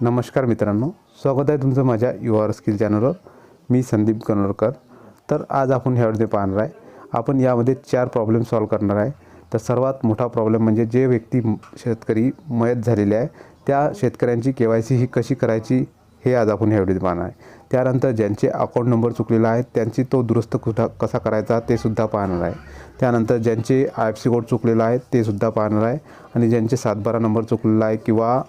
नमस्कार मित्रांनो स्वागत आहे तुमचं माझ्या युआर स्किल चॅनलवर. मी संदीप कनोरकर. तर आज आपण ह्यामध्ये पाहणार आहे. आपण यामध्ये चार प्रॉब्लेम सॉल्व करणार आहे. तर सर्वात मोठा प्रॉब्लेम म्हणजे जे व्यक्ती शेतकरी मयत झालेले आहे त्या शेतकऱ्यांची के वाय सी ही कशी करायची हे आज आपण ह्या पाहणार आहे. त्यानंतर ज्यांचे अकाउंट नंबर चुकलेला आहे त्यांची तो दुरुस्त कुठं कसा करायचा ते सुद्धा पाहणार आहे. त्यानंतर ज्यांचे आय एफ सी कोड चुकलेला आहे ते सुद्धा पाहणार आहे. आणि ज्यांचे सातबारा नंबर चुकलेला आहे किंवा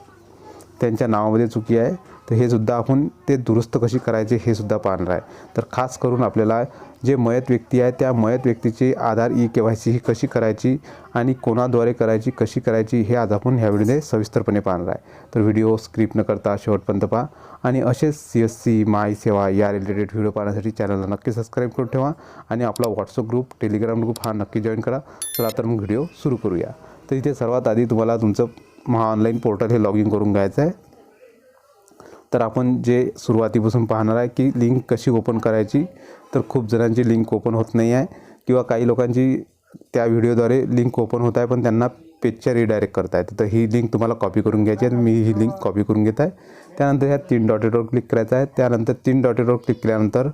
त्यांच्या नावामध्ये चुकी आहे तर हे सुद्धा आपण ते दुरुस्त कशी करायचे हे सुद्धा पाहणार आहे. तर खास करून आपल्याला जे मयत व्यक्ती आहे त्या मयत व्यक्तीची Aadhaar E K Y C ही कशी करायची आणि कोणाद्वारे करायची कशी करायची हे आज आपण ह्या व्हिडिओमध्ये सविस्तरपणे पाहणार आहे. तर व्हिडिओ स्क्रिप्ट न करता शेवटपर्यंत पहा. आणि असेच सी एस सी माय सेवा या रिलेटेड व्हिडिओ पाहण्यासाठी चॅनलला नक्की सबस्क्राईब करून ठेवा आणि आपला व्हॉट्सअप ग्रुप टेलिग्राम ग्रुप हा नक्की जॉईन करा. चला तर मग व्हिडिओ सुरू करूया. तर इथे सर्वात आधी तुम्हाला तुमचं महा ऑनलाईन पोर्टल हे लॉग इन करून घ्यायचं आहे. तर आपण जे सुरुवातीपासून पाहणार आहे की लिंक कशी ओपन करायची तर खूप जणांची लिंक ओपन होत नाही आहे किंवा काही लोकांची त्या व्हिडिओद्वारे लिंक ओपन होत आहे पण त्यांना पेजच्या रिडायरेक्ट करता येते. तर ही लिंक तुम्हाला कॉपी करून घ्यायची आहे. मी ही लिंक कॉपी करून घेत आहे. त्यानंतर ह्या तीन डॉटेटवर क्लिक करायचं आहे. त्यानंतर तीन डॉटेटवर क्लिक केल्यानंतर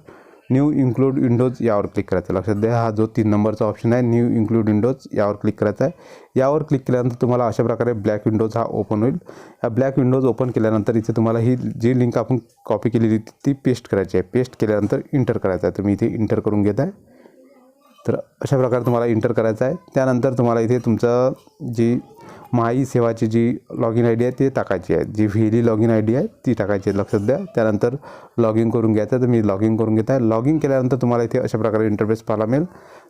न्यू इन्क्लूड विंडोज यावर क्लिक करायचं. आहे. लक्षात द्या हा जो तीन नंबरचा ऑप्शन आहे न्यू इन्क्लूड विंडोज यावर क्लिक करायचा आहे. यावर क्लिक केल्यानंतर तुम्हाला अशा प्रकारे ब्लॅक विंडोज हा ओपन होईल. या ब्लॅक विंडोज ओपन केल्यानंतर इथे तुम्हाला ही जी लिंक आपण कॉपी केलेली ती पेस्ट करायची आहे. पेस्ट केल्यानंतर इंटर करायचं आहे. तुम्ही इथे इंटर करून घेत आहे तर अशा प्रकारे तुम्हाला इंटर करायचं आहे. त्यानंतर तुम्हाला इथे तुमचं जी माई सेवाची जी लॉग इन आय डी आहे ती टाकायची आहे. जी व्हिली लॉग इन आय डी आहे ती टाकायची आहे लक्षात द्या. त्यानंतर लॉग इन करून घ्यायचं तर मी लॉग इन करून घेत आहे. लॉग इन केल्यानंतर तुम्हाला इथे अशा प्रकारे इंटरफेस पाहायला मिळेल.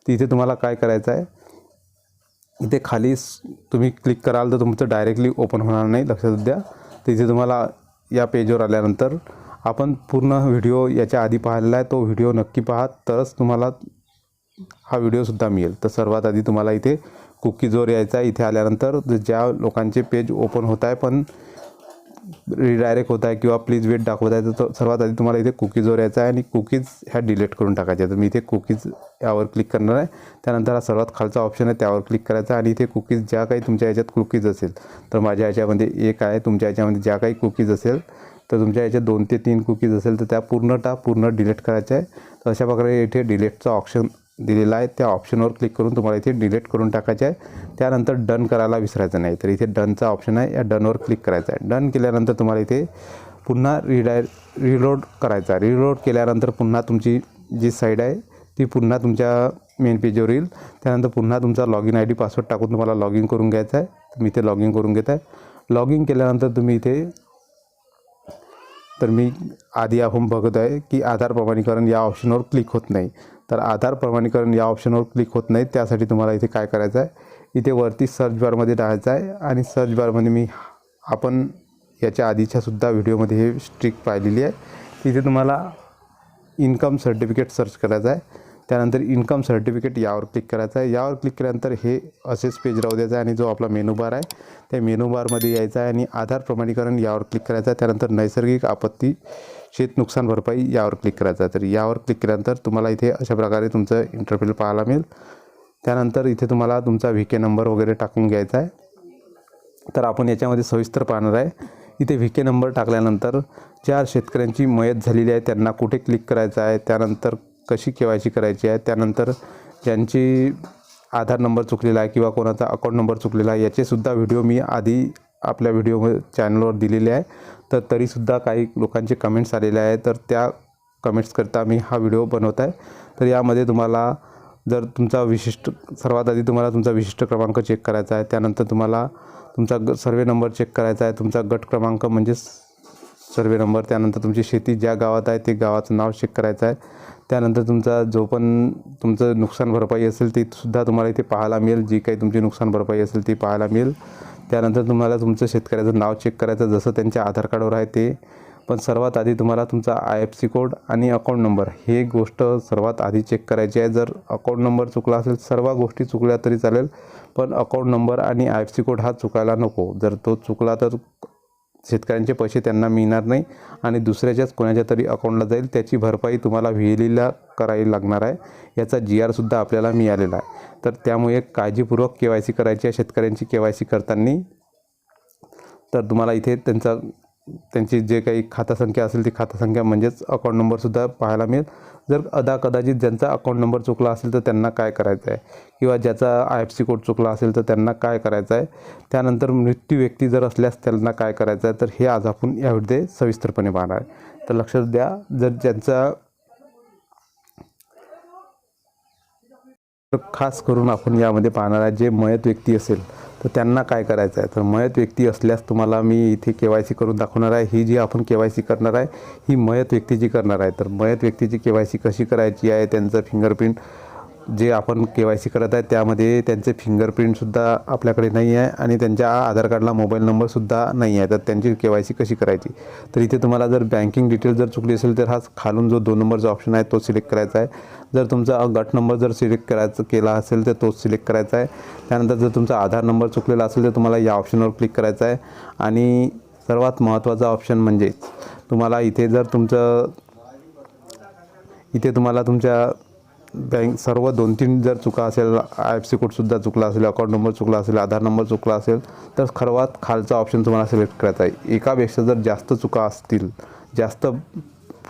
तर इथे तुम्हाला काय करायचं आहे? इथे खाली स- तुम्ही क्लिक कराल तर तुमचं डायरेक्टली ओपन होणार नाही लक्षात द्या. तर इथे तुम्हाला या पेजवर आल्यानंतर आपण पूर्ण व्हिडिओ याच्या आधी पाहिलेला आहे. तो व्हिडिओ नक्की पहा. तरच तुम्हाला हा व्हिडिओसुद्धा मिळेल. तर सर्वात आधी तुम्हाला इथे कुकीजवर यायचा आहे. इथे आल्यानंतर ज्या लोकांचे पेज ओपन होत आहे पण रिडायरेक्ट होत आहे किंवा प्लीज वेट दाखवत आहे तर सर्वात आधी तुम्हाला इथे कुकीजवर यायचं आहे आणि कुकीज ह्या डिलीट करून टाकायच्या. तर मी इथे कुकीज यावर क्लिक करणार आहे. त्यानंतर हा सर्वात खालचा ऑप्शन आहे त्यावर क्लिक करायचा आणि इथे कुकीज ज्या काही तुमच्या याच्यात कुकीज असेल तर माझ्या याच्यामध्ये एक आहे तुमच्या याच्यामध्ये ज्या काही कुकीज असेल तर तुमच्या याच्यात दोन ते तीन कुकीज असेल तर त्या पूर्ण टा पूर्ण डिलीट करायच्या आहे. तर अशा प्रकारे इथे डिलेटचा ऑप्शन दिलेला आहे त्या ऑप्शनवर क्लिक करून तुम्हाला इथे डिलीट करून टाकायचे आहे. त्यानंतर डन करायला विसरायचं नाही. तर इथे डनचा ऑप्शन आहे. या डनवर क्लिक करायचं आहे. डन केल्यानंतर तुम्हाला इथे पुन्हा रिडाय रिलोड करायचा आहे. रिलोड केल्यानंतर पुन्हा तुमची जी साईड आहे ती पुन्हा तुमच्या मेन पेजवर येईल. त्यानंतर पुन्हा तुमचा log in I D password टाकून तुम्हाला लॉग इन करून घ्यायचा आहे. तुम्ही मी इथे लॉग इन करून घेत आहे लॉग इन केल्यानंतर तुम्ही इथे तर मी आधी आपण बघत आहे की आधार प्रमाणीकरण या ऑप्शनवर क्लिक होत नाही. तर आधार प्रमाणीकरण या ऑप्शनवर क्लिक होत नाही. त्यासाठी तुम्हाला इथे काय करायचं आहे? इथे वरती सर्च बारमध्ये राहायचं आहे आणि सर्च बारमध्ये मी आपण याच्या आधीच्यासुद्धा व्हिडिओमध्ये हे स्ट्रिक पाहिलेली आहे. इथे तुम्हाला इन्कम सर्टिफिकेट सर्च करायचं आहे. त्यानंतर इन्कम सर्टिफिकेट यावर क्लिक करायचं आहे. यावर क्लिक केल्यानंतर हे असेच पेज राहू द्यायचं आहे आणि जो आपला मेनू बार आहे त्या मेनू बारमध्ये यायचा आहे आणि आधार प्रमाणीकरण यावर क्लिक करायचं आहे. त्यानंतर नैसर्गिक आपत्ती शेत नुकसान भरपाई यावर क्लिक करायचं आहे. तर यावर क्लिक केल्यानंतर तुम्हाला इथे अशा प्रकारे तुमचं इंटरफेल पाहायला मिळेल. त्यानंतर इथे तुम्हाला तुमचा व्ही के नंबर वगैरे टाकून घ्यायचा आहे. तर आपण याच्यामध्ये सविस्तर पाहणार आहे. इथे व्ही के नंबर टाकल्यानंतर ज्या शेतकऱ्यांची मयत झालेली आहे त्यांना कुठे क्लिक करायचं आहे त्यानंतर कशी केवायची करायची आहे त्यानंतर ज्यांची आधार नंबर चुकलेला आहे किंवा कोणाचा अकाउंट नंबर चुकलेला आहे याचेसुद्धा व्हिडिओ मी आधी आपल्या व्हिडिओ चॅनलवर दिलेले आहे. तर तरीसुद्धा काही लोकांचे कमेंट्स आलेले आहे तर त्या कमेंट्सकरता मी हा व्हिडिओ बनवत आहे. तर यामध्ये तुम्हाला जर तुमचा विशिष्ट सर्वात आधी तुम्हाला तुमचा विशिष्ट क्रमांक चेक करायचा आहे त्यानंतर तुम्हाला तुमचा ग सर्वे नंबर चेक करायचा आहे तुमचा गट क्रमांक म्हणजेच सर्वे नंबर त्यानंतर तुमची शेती ज्या गावात आहे ते गावाचं नाव चेक करायचं आहे. त्यानंतर तुमचा जो पण तुमचं नुकसान भरपाई असेल ती सुद्धा तुम्हाला इथे पाहायला मिळेल. जी काही तुमची नुकसान भरपाई असेल ती पाहायला मिळेल. त्यानंतर तुम्हाला तुमचं शेतकऱ्याचं नाव चेक करायचं जसं त्यांच्या आधार कार्डवर आहे ते. पण सर्वात आधी तुम्हाला तुमचा आय एफ सी कोड आणि अकाउंट नंबर हे गोष्ट सर्वात आधी चेक करायची आहे. जर अकाउंट नंबर चुकला असेल सर्व गोष्टी चुकल्या तरी चालेल. पण अकाउंट नंबर आणि आय एफ सी कोड हा चुकायला नको. जर तो चुकला तर शेतकऱ्यांचे पैसे त्यांना मिळणार नाही आणि दुसऱ्याच्याच कोणाच्या तरी अकाउंटला जाईल त्याची भरपाई तुम्हाला व्हिलीला करावी लागणार आहे. याचा जी आरसुद्धा आपल्याला मिळालेला आहे. तर त्यामुळे काळजीपूर्वक के वाय सी करायची आहे शेतकऱ्यांची के वाय सी करताना. तर तुम्हाला इथे त्यांचा त्यांची जे काही खातासंख्या असेल ती खातासंख्या म्हणजेच अकाउंट नंबरसुद्धा पाहायला मिळेल. जर अदा कदाचित ज्यांचा अकाउंट नंबर चुकला असेल तर त्यांना काय करायचं आहे? किंवा ज्याचा आय एफ सी कोड चुकला असेल तर त्यांना काय करायचं आहे? त्यानंतर मृत्यू व्यक्ती जर असल्यास त्यांना काय करायचं आहे? तर हे आज आपण यामध्ये सविस्तरपणे पाहणार आहे. तर लक्षात द्या जर ज्यांचा तर खास करून आपण यामध्ये पाहणार आहे जे मयत व्यक्ती असेल तर त्यांना काय करायचं आहे? तर मयत व्यक्ती असल्यास तुम्हाला मी इथे के वाय सी करून दाखवणार आहे. ही जी आपण के वाय सी करणार आहे ही मयत व्यक्तीची करणार आहे. तर मयत व्यक्तीची के वाय सी कशी करायची आहे त्यांचं फिंगरप्रिंट जे आपण के वाय सी करत आहे त्यामध्ये त्यांचे फिंगरप्रिंटसुद्धा आपल्याकडे नाही आहे आणि त्यांच्या आधार कार्डला मोबाईल नंबरसुद्धा नाही आहे. तर त्यांची के वाय सी कशी करायची? तर इथे तुम्हाला जर बँकिंग डिटेल जर चुकली असेल तर हा खालून जो दोन नंबरचा ऑप्शन आहे तो सिलेक्ट करायचा आहे. जर तुमचा गट नंबर जर सिलेक्ट करायचं केला असेल तर तोच सिलेक्ट करायचा आहे. त्यानंतर जर तुमचा आधार नंबर चुकलेला असेल तर तुम्हाला या ऑप्शनवर क्लिक करायचं आहे. आणि सर्वात महत्त्वाचा ऑप्शन म्हणजे तुम्हाला इथे जर तुमचं इथे तुम्हाला तुमच्या बँक सर्व दोन तीन जर चुका असेल आय एफ सी कोडसुद्धा चुकला असेल अकाउंट नंबर चुकला असेल आधार नंबर चुकला असेल तर सर्वात खालचा ऑप्शन तुम्हाला सिलेक्ट करायचा आहे. एकापेक्षा जर जास्त चुका असतील जास्त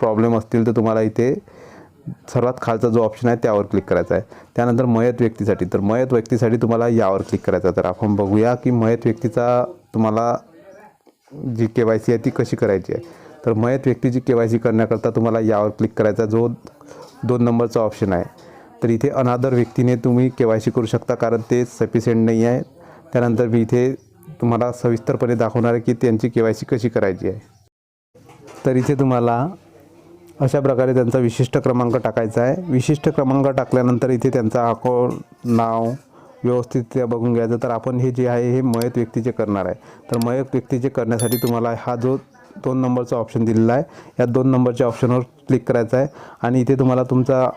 प्रॉब्लेम असतील तर तुम्हाला इथे सर्वात खालचा जो ऑप्शन आहे त्यावर क्लिक करायचा आहे. त्यानंतर मयत व्यक्तीसाठी. तर मयत व्यक्तीसाठी तुम्हाला यावर क्लिक करायचं तर आपण बघूया की मयत व्यक्तीचा तुम्हाला जी के वाय सी आहे ती कशी करायची आहे. तर मयत व्यक्तीची के वाय सी करण्याकरता तुम्हाला यावर क्लिक करायचा जो दोन नंबरचा ऑप्शन आहे. तर इथे अनादर व्यक्तीने तुम्ही के वाय सी करू शकता कारण ते सफिशियंट नाही आहे. त्यानंतर मी इथे तुम्हाला सविस्तरपणे दाखवणार आहे की त्यांची के वाय सी कशी करायची आहे. तर इथे तुम्हाला अशा प्रकारे त्यांचा विशिष्ट क्रमांक टाकायचा आहे. विशिष्ट क्रमांक टाकल्यानंतर इथे त्यांचा अकाउंट नाव व्यवस्थित बघून घ्यायचं. तर आपण हे जे आहे हे मयत व्यक्तीचे करणार आहे. तर मयत व्यक्तीचे करण्यासाठी तुम्हाला हा जो दोन नंबरचा ऑप्शन दिलेला आहे. या दोन नंबरच्या ऑप्शनवर क्लिक करायचं आहे. आणि इथे तुम्हाला तुमचा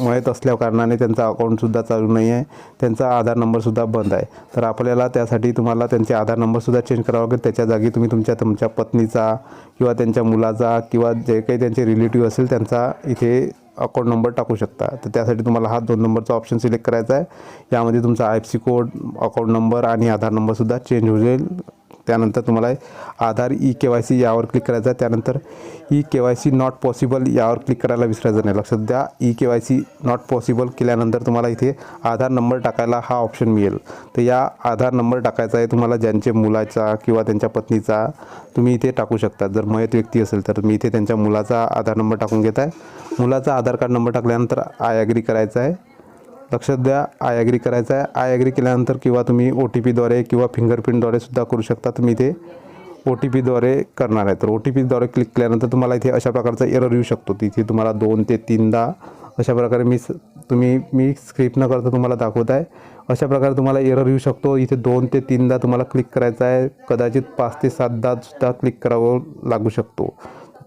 माहीत असल्या कारणाने त्यांचा अकाउंटसुद्धा चालू नाही आहे. त्यांचा आधार नंबरसुद्धा बंद आहे. तर आपल्याला त्यासाठी तुम्हाला त्यांचे आधार नंबरसुद्धा चेंज करावा लागेल. त्याच्या जागी तुम्ही तुमच्या तुमच्या पत्नीचा किंवा त्यांच्या मुलाचा किंवा जे काही त्यांचे रिलेटिव्ह असेल त्यांचा इथे अकाउंट नंबर टाकू शकता. तर त्यासाठी तुम्हाला हा दोन नंबरचा ऑप्शन सिलेक्ट करायचा आहे. यामध्ये तुमचा I F C code account number आणि आधार नंबरसुद्धा चेंज होईल. त्यानंतर तुम्हाला Aadhaar E K Y C यावर क्लिक करायचं आहे. त्यानंतर E K Y C not possible यावर क्लिक करायला विसरायचं नाही. लक्षात द्या E K Y C not possible केल्यानंतर तुम्हाला इथे आधार नंबर टाकायला हा ऑप्शन मिळेल. तर या आधार नंबर टाकायचा आहे. तुम्हाला ज्यांचे मुलाचा किंवा त्यांच्या पत्नीचा तुम्ही इथे टाकू शकता. जर मयत व्यक्ती असेल तर मी इथे त्यांच्या मुलाचा आधार नंबर टाकून घेत आहे. मुलाचा आधार कार्ड नंबर टाकल्यानंतर आय ॲग्री करायचा आहे. लक्षात द्या आय ॲग्री करायचं आहे. आय ॲग्री केल्यानंतर किंवा तुम्ही ओ टी पीद्वारे किंवा फिंगरप्रिंटद्वारे सुद्धा करू शकता. तुम्ही इथे ओ टी पीद्वारे करणार आहे. तर ओ टी पीद्वारे क्लिक केल्यानंतर तुम्हाला इथे अशा प्रकारचा एरर येऊ शकतो. तिथे तुम्हाला दोन ते तीनदा अशा प्रकारे मी स- तुम्ही मी स्क्रिप्ट न करता तुम्हाला दाखवत आहे. अशा प्रकारे तुम्हाला एरर येऊ शकतो. इथे दोन ते तीनदा तुम्हाला क्लिक करायचं आहे. कदाचित पाच ते सातदा सुद्धा क्लिक करावं लागू शकतो.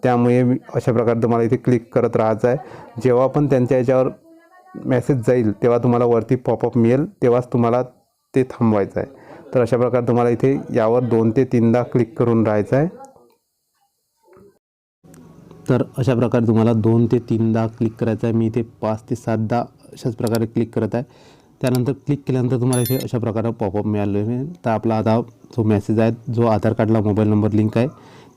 त्यामुळे मी अशा प्रकारे तुम्हाला इथे क्लिक करत राहायचं आहे. जेव्हा पण त्यांच्या याच्यावर मेसेज जाईल तेव्हा तुम्हाला वरती पॉपअप मिळेल तेव्हाच तुम्हाला ते थांबवायचं आहे. तर अशा प्रकारे तुम्हाला इथे यावर दोन ते तीनदा क्लिक करून राहायचं आहे. तर अशा प्रकारे तुम्हाला दोन ते तीनदा क्लिक करायचं आहे. मी इथे पाच ते सातदा अशाच प्रकारे क्लिक करत आहे. त्यानंतर क्लिक केल्यानंतर तुम्हाला इथे अशा प्रकारे पॉपअप मिळालेले तर आपला आता जो मेसेज आहे जो आधार कार्डला मोबाईल नंबर लिंक आहे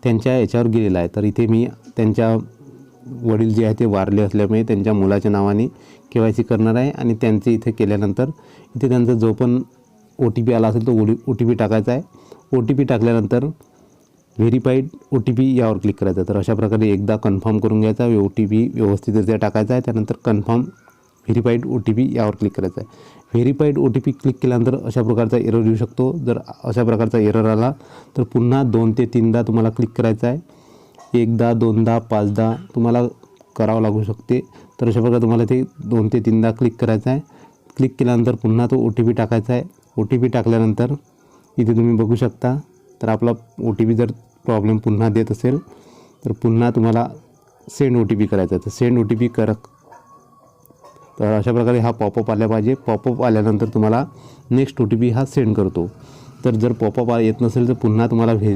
त्यांच्या याच्यावर गेलेला आहे. तर इथे मी त्यांच्या वडील जे आहे ते वारले असल्यामुळे त्यांच्या मुलाच्या नावाने के वाय सी करणार आहे आणि त्यांचे इथे केल्यानंतर इथे त्यांचा जो पण ओ टी पी आला असेल तो ओ टी पी टाकायचा आहे. ओ टी पी टाकल्यानंतर व्हेरीफाईड ओ टी पी यावर क्लिक करायचा तर अशा प्रकारे एकदा कन्फर्म करून घ्यायचा ओ टी पी व्यवस्थितरित्या टाकायचा आहे. त्यानंतर confirm verified O T P यावर क्लिक करायचा आहे. Verified O T P click केल्यानंतर अशा प्रकारचा एरर येऊ शकतो. जर अशा प्रकारचा एरर आला तर पुन्हा दोन ते तीनदा तुम्हाला क्लिक करायचा आहे. एकदा दोनदा पाचदा तुम्हाला करावं लागू शकते. तर अशा प्रकारे तुम्हाला ते दोन ते तीनदा क्लिक करायचं आहे. क्लिक केल्यानंतर पुन्हा तो ओ टी पी टाकायचा आहे. ओ टी पी टाकल्यानंतर इथे तुम्ही बघू शकता. तर आपला ओ टी पी जर प्रॉब्लेम पुन्हा देत असेल तर पुन्हा तुम्हाला सेंड ओ टी पी करायचा आहे. तर सेंड ओ टी पी कर तर अशा प्रकारे हा पॉपअप आला पाहिजे. पॉपअप आल्यानंतर तुम्हाला नेक्स्ट ओ टी पी हा सेंड करतो. तर जर पॉपअप येत नसेल तर पुन्हा तुम्हाला whey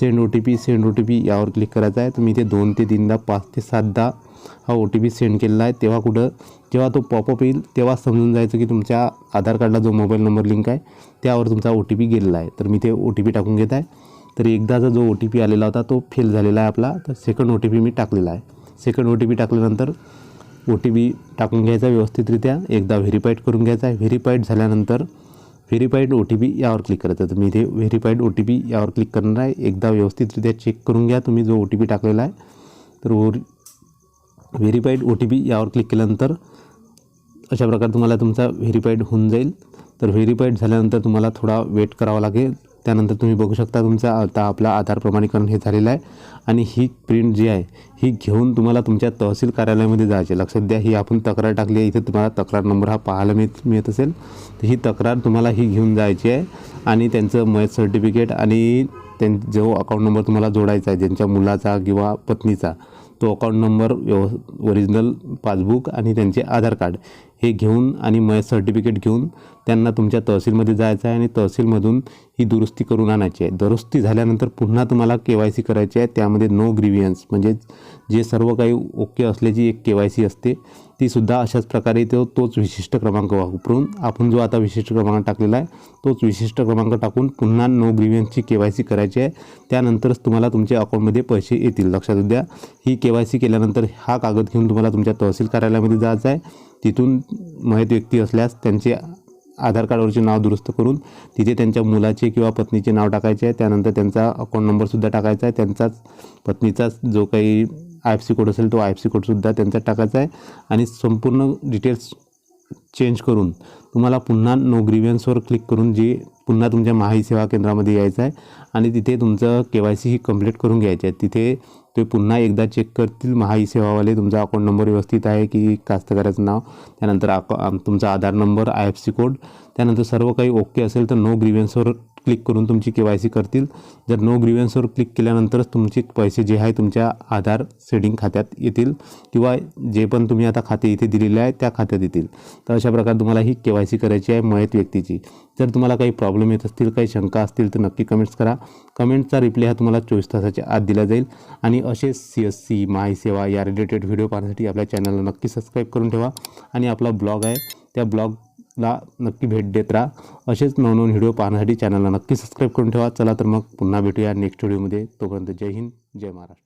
send O T P send O T P यावर क्लिक करायचं आहे. तुम्ही इथे दोन ते तीनदा पाच ते सातदा हा ओ टी पी सेंड केलेला आहे. तेव्हा कुठं जेव्हा तो पॉपअप येईल तेव्हा समजून जायचं की तुमच्या आधार कार्डला जो मोबाईल नंबर लिंक आहे त्यावर तुमचा ओ टी पी गेलेला आहे. तर मी ते ओ टी पी टाकून घेत आहे. तर एकदाचा जो ओ टी पी आलेला होता तो फेल झालेला आहे आपला. तर सेकंड ओ टी पी मी टाकलेला आहे. सेकंड ओ टी पी टाकल्यानंतर ओ टी पी टाकून घ्यायचा व्यवस्थितरित्या. एकदा व्हेरीफाईड करून घ्यायचा आहे. व्हेरीफाईड झाल्यानंतर व्हेरीफाईड ओ टी पी यावर क्लिक करायचं तर मी इथे व्हेरीफाईड ओ टी पी यावर क्लिक करणार आहे. एकदा व्यवस्थितरित्या चेक करून घ्या. तुम्ही जो ओ टी पी टाकलेला आहे तर O verified O T P यावर क्लिक केल्यानंतर अशा प्रकारे तुम्हाला तुमचा व्हेरीफाईड होऊन जाईल. तर व्हेरीफाईड झाल्यानंतर तुम्हाला थोडा वेट करावा लागेल. त्यानंतर तुम्ही बघू शकता तुमचा आता आपला आधार प्रमाणीकरण हे झालेलं आहे. आणि ही प्रिंट जी आहे ही घेऊन तुम्हाला तुमच्या तहसील कार्यालयामध्ये जायचे लक्षात द्या ही आपण तक्रार टाकली आहे. इथे तुम्हाला तक्रार नंबर हा पाहायला मिळत मिळत असेल. तर ही तक्रार तुम्हाला ही घेऊन जायची आहे. आणि त्यांचं मयत सर्टिफिकेट आणि त्यां जो अकाउंट नंबर तुम्हाला जोडायचा आहे ज्यांच्या मुलाचा किंवा पत्नीचा तो अकाउंट नंबर व्यव ओरिजिनल पासबुक आणि त्यांचे आधार कार्ड हे घेऊन आणि मय सर्टिफिकेट घेऊन त्यांना तुमच्या तहसीलमध्ये जायचं आहे आणि तहसीलमधून ही दुरुस्ती करून आणायची आहे. दुरुस्ती झाल्यानंतर पुन्हा तुम्हाला के वाय सी करायची आहे. त्यामध्ये नो ग्रिव्हियन्स म्हणजे जे सर्व काही ओके असल्याची एक के वाय सी असते. तीसुद्धा अशाच प्रकारे तो तोच विशिष्ट क्रमांक वापरून आपण जो आता विशिष्ट क्रमांक टाकलेला आहे तोच विशिष्ट क्रमांक टाकून पुन्हा नो ग्रिव्हियन्सची के वाय सी करायची आहे. त्यानंतरच तुम्हाला तुमच्या अकाउंटमध्ये पैसे येतील. लक्षात द्या ही के वाय सी केल्यानंतर हा कागद घेऊन तुम्हाला तुमच्या तहसील कार्यालयामध्ये जायचं आहे. तिथून माहीत व्यक्ती असल्यास त्यांचे आधार कार्डवरचे नाव दुरुस्त करून तिथे त्यांच्या मुलाचे किंवा पत्नीचे नाव टाकायचे आहे. त्यानंतर त्यांचा अकाउंट नंबरसुद्धा टाकायचा आहे. त्यांचाच पत्नीचाच जो काही आय एफ सी कोड असेल तो आय एफ सी कोडसुद्धा त्यांचा टाकायचा आहे. आणि संपूर्ण डिटेल्स चेंज करून तुम्हाला पुन्हा नो ग्रिव्हन्सवर क्लिक करून जी पुन्हा तुमच्या महाई सेवा केंद्रामध्ये यायचं आहे आणि तिथे तुमचं के वाय सी ही कंप्लीट करून घ्यायची आहे. तिथे ते पुन्हा एकदा चेक करतील महाई सेवावाले तुमचा अकाउंट नंबर व्यवस्थित आहे की कास्तकाराचं नाव त्यानंतर अका तुमचा Aadhaar number I F C code त्यानंतर सर्व काही ओके असेल तर नो ग्रिव्हन्सवर क्लिक करून तुमची के वाय सी करतील. जर नो ग्रिव्हन्सवर क्लिक केल्यानंतरच तुमचे पैसे जे आहे तुमच्या आधार सेडिंग खात्यात येतील किंवा जे पण तुम्ही आता खाते इथे दिलेले आहे त्या खात्यात येतील. तर अशा प्रकारे तुम्हाला ही के वाय सी करायची आहे मयत व्यक्तीची. जर तुम्हाला काही प्रॉब्लेम येत असतील काही शंका असतील तर नक्की कमेंट्स करा. कमेंटचा रिप्लाय हा तुम्हाला चोवीस तासाच्या आत दिला जाईल. आणि असेच सी एस सी माय सेवा या रिलेटेड व्हिडिओ पाहण्यासाठी आपल्या चॅनलला नक्की सबस्क्राईब करून ठेवा. आणि आपला ब्लॉग आहे त्या ब्लॉग ला नक्की भेट देत राहा. असेच नवनवीन व्हिडिओ पाहण्यासाठी चॅनलला नक्की सबस्क्राईब करून ठेवा. चला तर मग पुन्हा भेटूया नेक्स्ट व्हिडिओमध्ये तोपर्यंत जय हिंद जय महाराष्ट्र.